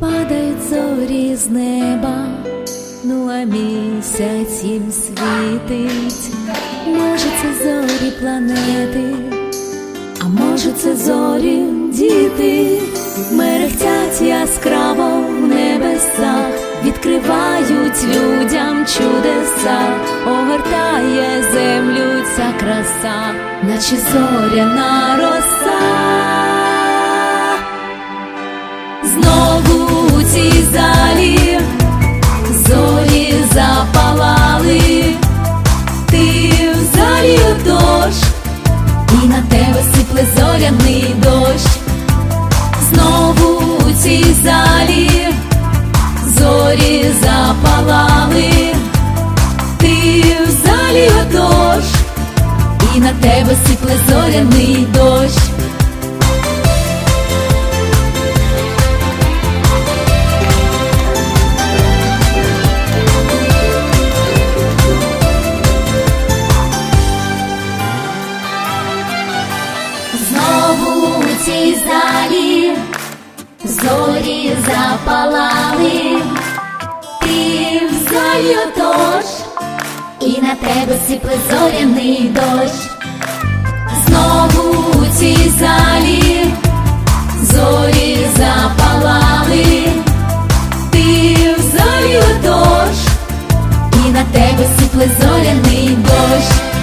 Падають зорі з неба, ну а місяць їм світить. Може, це зорі планети, а може, це зорі діти, мерехтять відкривають людям чудеса, огортає землю ця краса, наче зоряна роса. Знову у цій на зоряний дощ. Знову у цій зорі запалали, ти в залі і на тебе сипле зоряний дощ. На тебе сипле зоряний дощ.